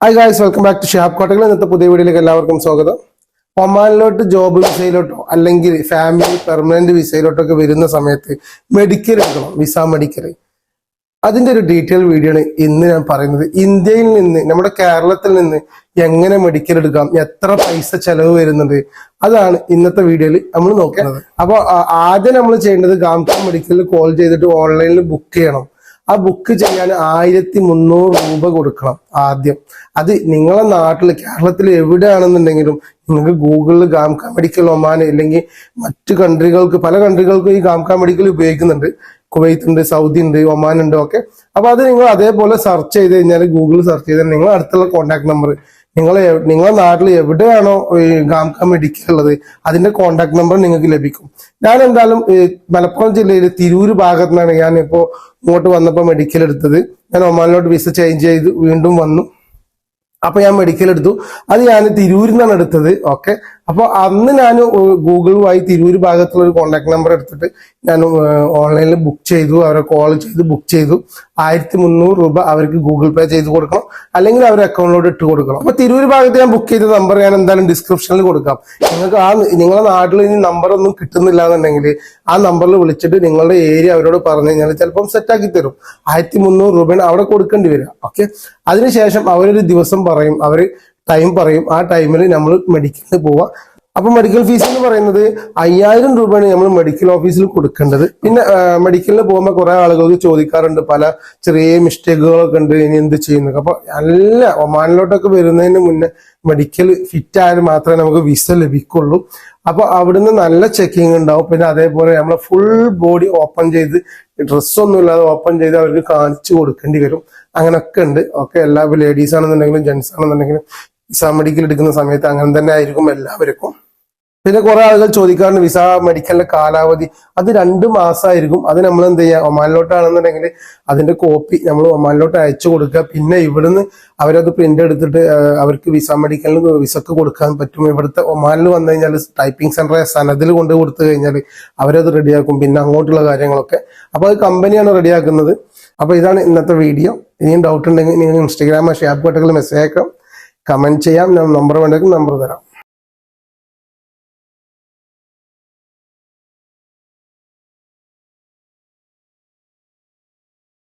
Hi guys welcome back to shop കോട്ടകൾ ഇന്നത്തെ പുതിയ വീഡിയോയിലേക്ക് എല്ലാവർക്കും സ്വാഗതം. ഒമാനിലോട്ട് ജോബ് വിസയിലോട്ടോ അല്ലെങ്കിൽ ഫാമിലി പെർമനന്റ് വിസയിലോട്ടോ ഒക്കെ വരുന്ന സമയത്ത് മെഡിക്കൽ എടുക്കണം വിസ മെഡിക്കൽ അതിന്റെ ഒരു ഡീറ്റെയിൽ വീഡിയോ ആണ് ഇന്ന് ഞാൻ പറയുന്നത്. ഇന്ത്യയിൽ നിന്ന് നമ്മുടെ കേരളത്തിൽ നിന്ന് എങ്ങനെ മെഡിക്കൽ എടുക്കാം എത്ര പൈസ ചെലവ് വരുന്നുണ്ട് അതാണ് ഇന്നത്തെ വീഡിയോയിൽ നമ്മൾ നോക്കുന്നത്. അപ്പൊ ആ- ആദ്യം നമ്മൾ ചെയ്യേണ്ടത് ഗാംക മെഡിക്കലിൽ കോൾ ചെയ്തിട്ട് ഓൺലൈനിൽ ബുക്ക് ചെയ്യണം. ആ ബുക്ക് ചെയ്യാൻ ആയിരത്തി മുന്നൂറ് രൂപ കൊടുക്കണം ആദ്യം. അത് നിങ്ങളെ നാട്ടിൽ കേരളത്തിൽ എവിടെയാണെന്നുണ്ടെങ്കിലും നിങ്ങൾക്ക് ഗൂഗിളിൽ ഗാംക മെഡിക്കൽ ഒമാൻ അല്ലെങ്കിൽ മറ്റു കൺട്രികൾക്ക് പല കൺട്രികൾക്കും ഈ ഗാംക മെഡിക്കൽ ഉപയോഗിക്കുന്നുണ്ട്. കുവൈത്ത് ഉണ്ട് സൗദി ഉണ്ട് ഒമാൻ ഉണ്ട് ഒക്കെ. അപ്പൊ അത് നിങ്ങൾ അതേപോലെ സെർച്ച് ചെയ്ത് കഴിഞ്ഞാൽ ഗൂഗിളിൽ സെർച്ച് ചെയ്താൽ നിങ്ങൾ അടുത്തുള്ള കോൺടാക്ട് നമ്പർ നിങ്ങൾ നിങ്ങളെ നാട്ടിൽ എവിടെയാണോ ഈ ഗാംക മെഡിക്കൽ ഉള്ളത് അതിന്റെ കോൺടാക്ട് നമ്പർ നിങ്ങൾക്ക് ലഭിക്കും. ഞാൻ എന്തായാലും മലപ്പുറം ജില്ലയിൽ തിരൂര് ഭാഗത്തു നിന്നാണ് ഞാൻ ഇപ്പോൾ ഇങ്ങോട്ട് വന്നപ്പോൾ മെഡിക്കൽ എടുത്തത്. ഞാൻ ഒമാനിലോട്ട് വിസ ചേഞ്ച് ചെയ്ത് വീണ്ടും വന്നു. അപ്പൊ ഞാൻ മെഡിക്കൽ എടുത്തു. അത് ഞാൻ തിരൂരിൽ നിന്നാണ് എടുത്തത്. ഓക്കെ അപ്പൊ അന്ന് ഞാൻ ഗൂഗിളുമായി തിരൂര് ഭാഗത്തുള്ള ഒരു കോൺടാക്ട് നമ്പർ എടുത്തിട്ട് ഞാൻ ഓൺലൈനിൽ ബുക്ക് ചെയ്തു അവരെ കോൾ ചെയ്ത് ബുക്ക് ചെയ്തു. ആയിരത്തി മുന്നൂറ് രൂപ അവർക്ക് ഗൂഗിൾ പേ ചെയ്ത് കൊടുക്കണം. അല്ലെങ്കിൽ അവരുടെ അക്കൗണ്ടിലോട്ട് ഇട്ട് കൊടുക്കണം. അപ്പൊ തിരൂര് ഭാഗത്ത് ഞാൻ ബുക്ക് ചെയ്ത നമ്പർ ഞാൻ എന്തായാലും ഡിസ്ക്രിപ്ഷനിൽ കൊടുക്കാം. നിങ്ങൾക്ക് ആ നിങ്ങളുടെ നാട്ടിൽ ഇനി നമ്പർ ഒന്നും കിട്ടുന്നില്ല എന്നുണ്ടെങ്കിൽ ആ നമ്പറിൽ വിളിച്ചിട്ട് നിങ്ങളുടെ ഏരിയ അവരോട് പറഞ്ഞു കഴിഞ്ഞാൽ ചിലപ്പം സെറ്റാക്കി തരും. ആയിരത്തി മുന്നൂറ് രൂപയാണ് അവിടെ കൊടുക്കേണ്ടി വരിക. ഓക്കെ അതിനുശേഷം അവരൊരു ദിവസം പറയും. അവർ ടൈം പറയും. ആ ടൈമിൽ നമ്മൾ മെഡിക്കലിന് പോവാ. അപ്പൊ മെഡിക്കൽ ഫീസ് എന്ന് പറയുന്നത് അയ്യായിരം രൂപയാണ് നമ്മൾ മെഡിക്കൽ ഓഫീസിൽ കൊടുക്കേണ്ടത്. പിന്നെ മെഡിക്കലിന് പോകുമ്പോൾ കുറെ ആളുകൾക്ക് ചോദിക്കാറുണ്ട് പല ചെറിയ മിസ്റ്റേക്കുകളൊക്കെ ഉണ്ട് ഇനി എന്ത് ചെയ്യുന്നത് അപ്പൊ നല്ല ഒമാനിലോട്ടൊക്കെ വരുന്നതിന് മുന്നേ മെഡിക്കൽ ഫിറ്റ് ആയാൽ മാത്രമേ നമുക്ക് വിസ ലഭിക്കുള്ളൂ. അപ്പൊ അവിടുന്ന് നല്ല ചെക്കിങ് ഉണ്ടാവും. പിന്നെ അതേപോലെ നമ്മളെ ഫുൾ ബോഡി ഓപ്പൺ ചെയ്ത് ഡ്രസ്സൊന്നും ഇല്ലാതെ ഓപ്പൺ ചെയ്ത് അവർക്ക് കാണിച്ചു കൊടുക്കേണ്ടി വരും. അങ്ങനൊക്കെ ഉണ്ട്. ഓക്കെ എല്ലാ ലേഡീസ് ആണെന്നുണ്ടെങ്കിലും ജെന്റ്സ് ആണെന്നുണ്ടെങ്കിലും വിസ മെഡിക്കൽ എടുക്കുന്ന സമയത്ത് അങ്ങനെ തന്നെ ആയിരിക്കും എല്ലാവർക്കും. പിന്നെ കുറെ ആളുകൾ ചോദിക്കാറുണ്ട് വിസ മെഡിക്കലിന്റെ കാലാവധി അത് രണ്ട് മാസമായിരിക്കും അത് നമ്മൾ എന്ത് ചെയ്യുക ഒമാനിലോട്ടാണെന്നുണ്ടെങ്കിൽ അതിന്റെ കോപ്പി നമ്മൾ ഒമാനിലോട്ട് അയച്ചു കൊടുക്കുക. പിന്നെ ഇവിടുന്ന് അവരത് പ്രിന്റ് എടുത്തിട്ട് അവർക്ക് വിസ മെഡിക്കലിന് വിസക്ക് കൊടുക്കാൻ പറ്റും. ഇവിടുത്തെ ഒമാനിൽ വന്നു കഴിഞ്ഞാൽ ടൈപ്പിംഗ് സെന്റർ സനദിൽ കൊണ്ട് കൊടുത്തു കഴിഞ്ഞാൽ അവരത് റെഡിയാക്കും പിന്നെ അങ്ങോട്ടുള്ള കാര്യങ്ങളൊക്കെ. അപ്പൊ അത് കമ്പനിയാണ് റെഡിയാക്കുന്നത് അപ്പൊ ഇതാണ് ഇന്നത്തെ വീഡിയോ. ഇനിയും ഡൗട്ട് ഉണ്ടെങ്കിൽ നിങ്ങൾ ഇൻസ്റ്റാഗ്രാം ഷാപ്പ് കോട്ടകളിൽ മെസ്സേജ് അയക്കാം. കമന്റ് ചെയ്യാം. നമ്പർ വേണ്ടെങ്കിൽ നമ്പർ തരാം.